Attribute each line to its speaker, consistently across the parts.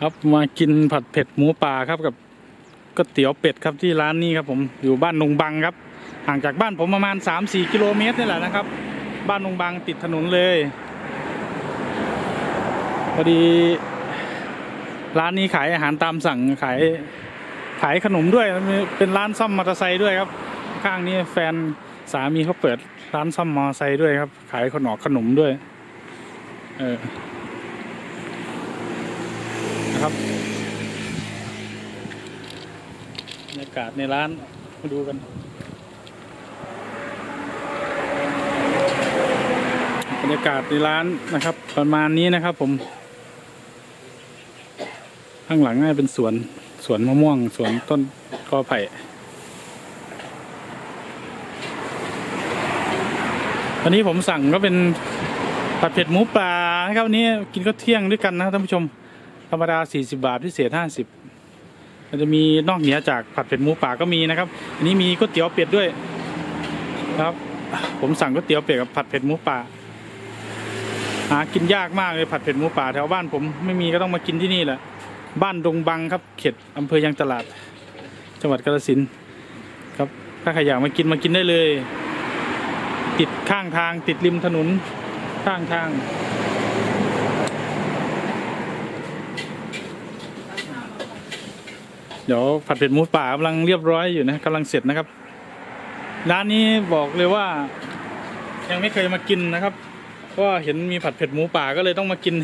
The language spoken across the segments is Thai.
Speaker 1: ครับมากินผัดเผ็ดหมูป่าครับกับก๋วยเตี๋ยวเป็ดครับที่ร้านนี้ครับผมอยู่บ้านนงบังครับ ห่างจากบ้านผมประมาณ 3-4 กิโลเมตรนี่แหละนะครับ บ้านนงบังติดถนนเลยพอดีร้านนี้ขายอาหารตามสั่งขายขายขนมด้วยเป็นร้านซ่อมมอเตอร์ไซค์ด้วยครับ ข้างนี้แฟนสามีเขาเปิดร้านซ่อมมอเตอร์ไซค์ด้วยครับ ขายขนมขนมด้วย เออ นะครับบรรยากาศในร้านมาดูกันบรรยากาศในร้านนะครับ ประมาณนี้นะครับผม ข้างหลังน่าจะเป็นสวนสวนมะม่วงสวนต้นกอไผ่วันนี้ผมสั่งก็เป็นผัดเผ็ดหมูปลานะครับวันนี้กินก็เที่ยงด้วยกันนะท่านผู้ชม รรมดา 40 บาทพิเศษ 50มันจะมีนอกเหนือจากผัดเผ็ดหมูป่าก็มีนะครับ อันนี้มีก๋วยเตี๋ยวเป็ดด้วยครับ ผมสั่งก๋วยเตี๋ยวเป็ดกับผัดเผ็ดหมูป่าหากินยากมากเลยผัดเผ็ดหมูป่าแถวบ้านผมไม่มีก็ต้องมากินที่นี่แหละ บ้านดงบังครับ เขตอำเภอยางตลาด จังหวัดกาฬสินธุ์ครับ ถ้าใครอยากมากินมากินได้เลย ติดข้างทางติดริมถนนข้างทาง เดี๋ยวผัดเผ็ดหมูป่ากำลังเรียบร้อยอยู่นะกำลังเสร็จนะครับ ร้านนี้บอกเลยว่า ยังไม่เคยมากินนะครับเพราะเห็นมีผัดเผ็ดหมูป่าก็เลยต้องมากิน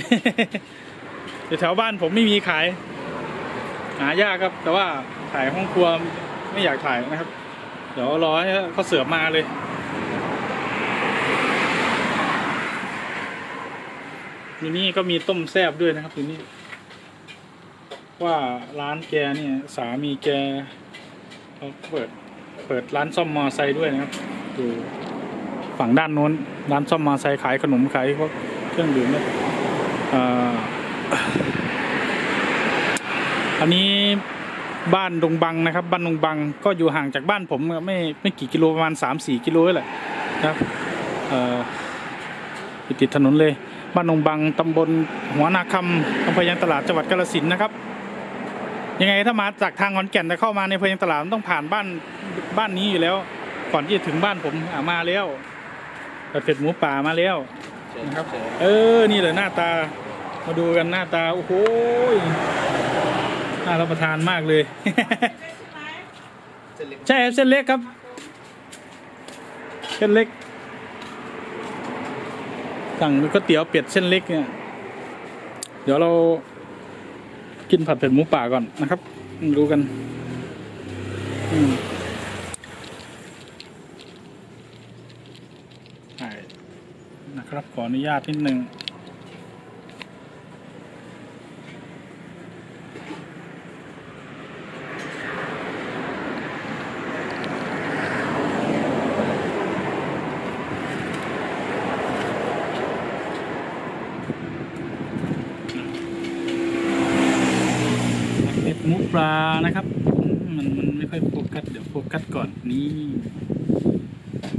Speaker 1: อยู่แถวบ้านผมไม่มีขาย หายากครับ แต่ว่าถ่ายห้องครัวไม่อยากถ่ายนะครับ เดี๋ยวรอให้เขาเสิร์ฟมาเลยทีนี่ก็มีต้มแซบด้วยนะครับทีนี้ ว่าร้านแกเนี่ยสามีแกเขาเปิดเปิดร้านซ่อมมอไซค์ด้วยนะครับอยู่ฝั่งด้านโน้นร้านซ่อมมอไซค์ขายขนมขายพวกเครื่องดื่มเนี่ยอันนี้บ้านดงบังนะครับ บ้านดงบังก็อยู่ห่างจากบ้านผมไม่ไม่กี่กิโลประมาณสามสี่กิโลนี่แหละนะครับติดถนนเลย บ้านดงบังตำบลหัวนาคำอำเภอยางตลาดจังหวัดกาฬสินธุ์นะครับ ยังไงถ้ามาจากทางขอนแก่นจะเข้ามาในเภองตลาดมันต้องผ่านบ้านบ้านนี้อยู่แล้ว ก่อนที่จะถึงบ้านผมมาแล้วผัดเผ็ดหมูป่ามาแล้วนะครับเออนี่เลยหน้าตามาดูกันหน้าตาโอ้โหน่ารับประทานมากเลย ใช่เส้นเล็กครับ เส้นเล็กสั่งก๋วยเตี๋ยวเป็ดเส้นเล็กเนี่ยเดี๋ยวเรา กินผัดเผ็ดหมูป่าก่อนนะครับรู้กันใช่นะครับขออนุญาตนิดนึง ผัดเผ็ดหมูปลานะครับอืมมันมันไม่ค่อยโฟกัสเดี๋ยวโฟ ก่อนนี่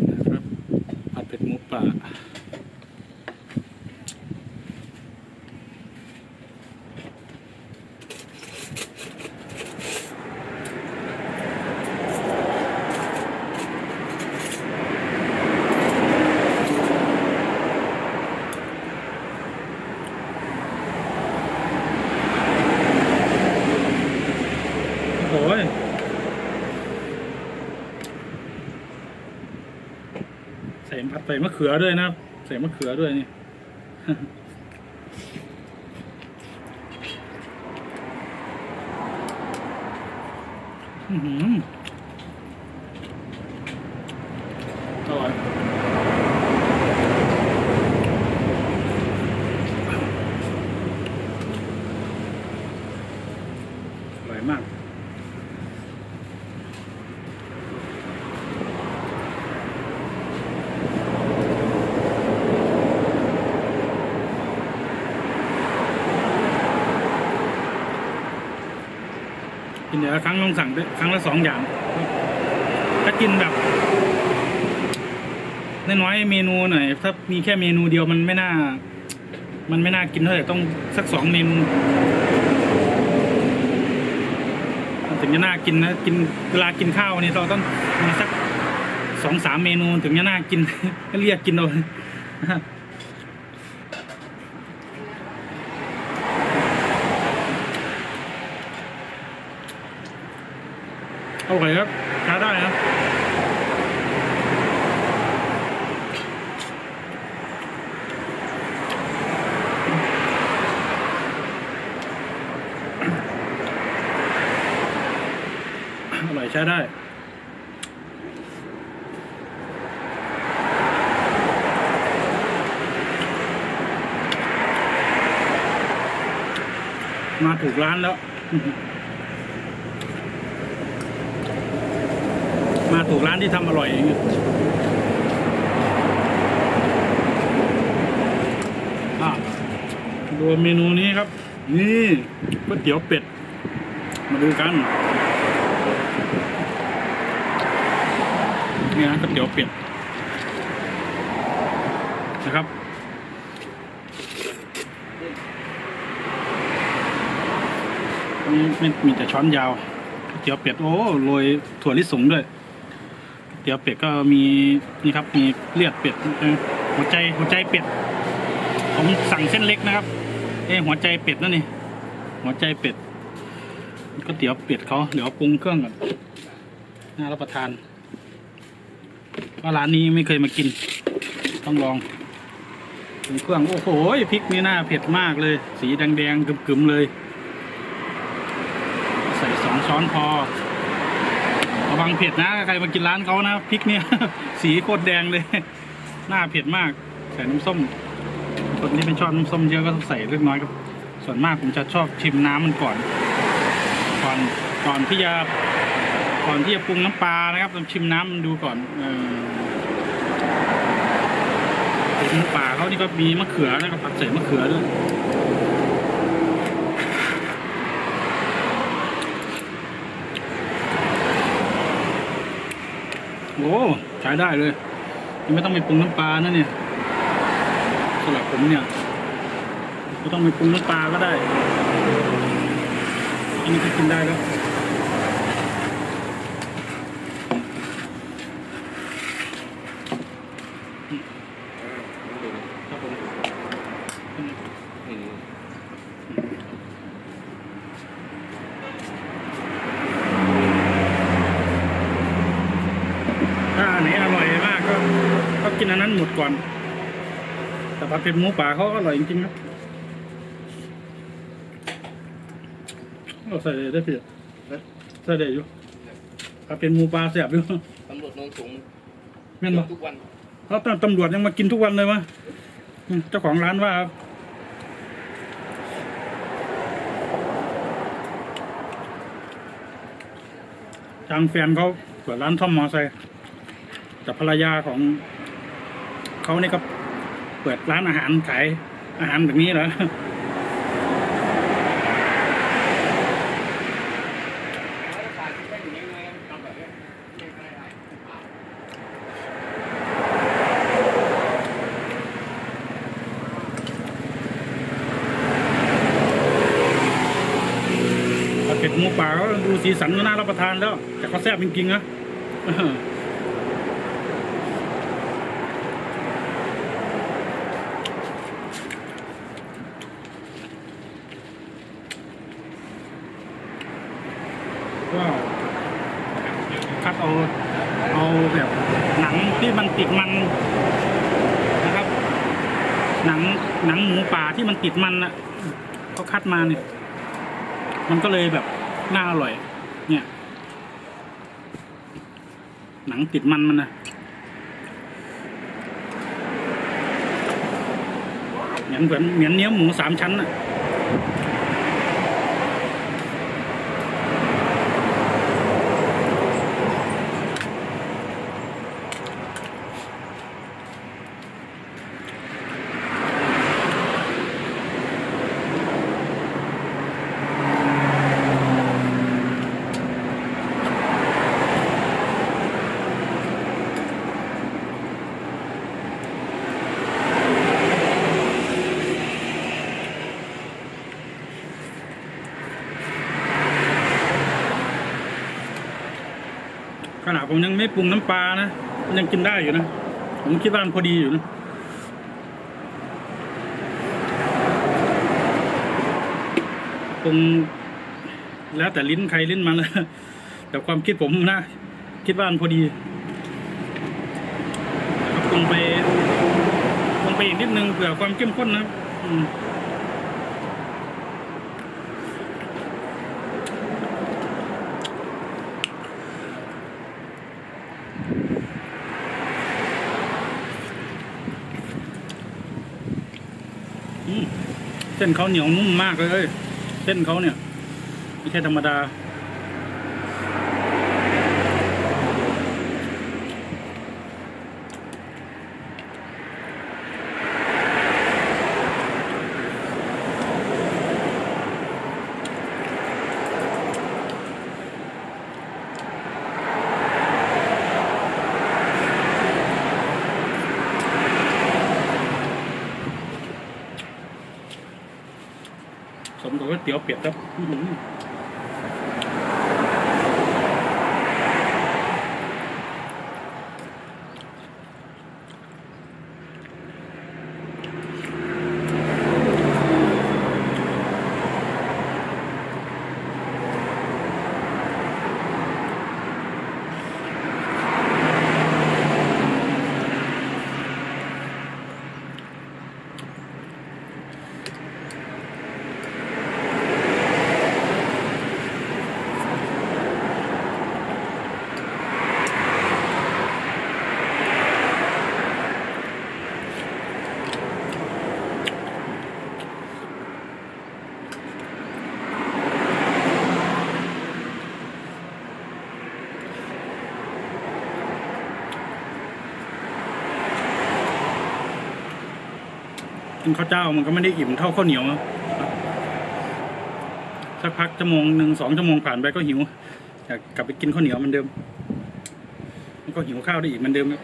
Speaker 1: นะครับผัดเผ็ดหมูปลาโอ้ย ใส่ผัดใส่มะเขือด้วยนะครับ ใส่มะเขือด้วยนี่อือหืออร่อยอร่อยมาก เดี๋ยวครั้งลงสั่งครั้งละสองอย่าง ถ้ากินแบบน้อยเมนูหน่อยถ้ามีแค่เมนูเดียวมันไม่น่า มันไม่น่ากินเท่าไหร่ต้องสักสองเมนูถึงจะน่ากินนะกินเวลากินข้าวนี่เราต้องมีสักสองสามเมนูถึงจะน่ากินก็เรียกกินเอา โอเคครับทานได้นะอร่อยใช้ได้มาถูกร้านแล้ว มาถูกร้านที่ทำอร่อยอย่างเงี้ยอะดูเมนูนี้ครับ นี่ก๋วยเตี๋ยวเป็ด มาดูกันนี่นะก๋วยเตี๋ยวเป็ดนะครับนี่ไม่มีแต่ช้อนยาวก๋วยเตี๋ยวเป็ดโอ้โรยถั่วลิสงด้วยก๋วย เตี๋ยวเป็ดก็มีนี่ครับมีเลือดเป็ดหัวใจหัวใจเป็ดผมสั่งเส้นเล็กนะครับ เอ้หัวใจเป็ดนั่นนี่หัวใจเป็ดก๋วยเตี๋ยวเป็ดเขาเดี๋ยวปรุงเครื่องก่อนน่ารับประทานว่าร้านนี้ไม่เคยมากิน ต้องลองปรุงเครื่องโอ้โหพริกนี่หน่าเผ็ดมากเลย สีแดงๆกึ่มๆเลย ใส่สองช้อนพอ ระวังเผ็ดนะใครมากินร้านเขานะพริกเนี่ย สีโคตรแดงเลย หน้าเผ็ดมากใส่น้ำส้มคนที่ไม่ชอบน้ำส้มเยอะก็ต้องใส่เล็กน้อยครับ ส่วนมากผมจะชอบชิมน้ำมันก่อน ก่อนก่อนที่จะก่อนที่จะปรุงน้ำปลานะครับต้องชิมน้ำมันดูก่อนเออน้ำปลาเขานี่ก็มีมะเขือนะครับผัดใส่มะเขือด้วย โอ้ใช้ได้เลยยังไม่ต้องไปปรุงน้ำปลานะเนี่ยสำหรับผมเนี่ยไม่ต้องไปปรุงน้ำปลาก็ได้อันนี้ก็กินได้แล้วครับผมถ้าอันไหนอร่อยมากก็ก็กิน อันนั้นหมดก่อน แต่ผัดเผ็ดหมูป่าเขาอร่อยจริงๆครับเอาใส่เลยได้เพียใส่ได้อยู่ผัดเผ็ดหมูป่าแซ่บอยู่
Speaker 2: ตำรวจโนนสูง
Speaker 1: แม่นบ่
Speaker 2: ทุกวัน
Speaker 1: เพราะตำรวจยังมากินทุกวันเลยวะอืมเจ้าของร้านว่าครับทางแฟนเขาเปิดร้านซ่อมมอไซค์แต่ภรรยาของ เขาเนี่ก็เปิดร้านอาหารขายอาหารแบบนี้เหรอเผ็ดหมูป่าก็ดูสีสันก็น่ารับประทานแล้ว แต่ก็แซ่บจริงๆนะ เออว้าคัดเอาเอาแบบหนังที่มันติดมันนะครับ หนังหนังหมูป่าที่มันติดมันอะเขาคัดมาเนี่ย มันก็เลยแบบน่าอร่อย เนี่ย หนังติดมันมันนะเหมือนเหมือนเนื้อหมูสามชั้นน่ะาดผมยังไม่ปรุงน้ำปลานะมันยังกินได้อยู่นะ ผมคิดว่ามันพอดีอยู่นะปรุงแล้วแต่ลิ้นใครลิ้นมันนะแต่ความคิดผมนะ คิดว่ามันพอดีปรุงไปปรุงไปอีกนิดนึงเผื่อความเข้มข้นนะครับ เส้นเขาเหนียวนุ่มมากเลยเส้นเขาเนี่ยไม่ใช่ธรรมดา สมกับก๋วยเตี๋ยวเป็ดครับ กินข้าวเจ้ามันก็ไม่ได้อิ่มเท่าข้าวเหนียวสักพักชั่วโมงหนึ่งสองชั่วโมงผ่านไปก็หิวอยากกลับไปกินข้าวเหนียวเหมือนเดิมมันก็หิวข้าวได้อีกเหมือนเดิมครับ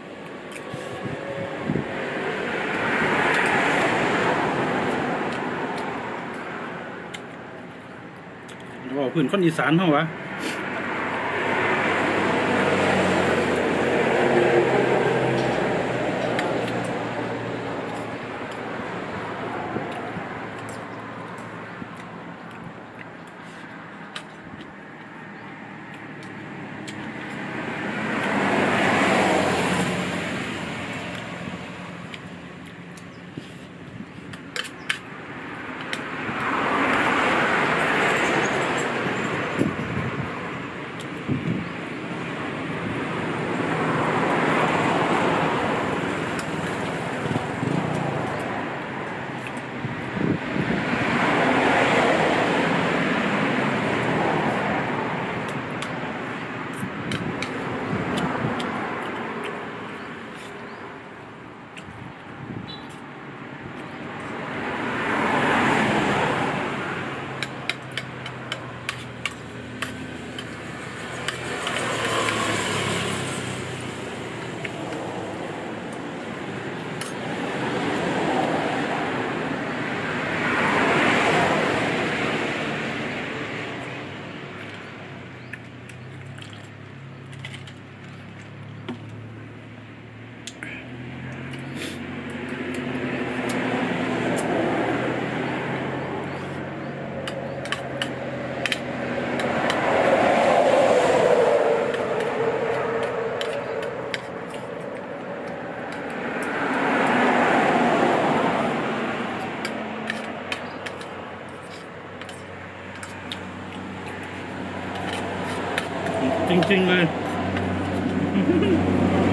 Speaker 1: บอกพื้นคนอีสานเท่าวะ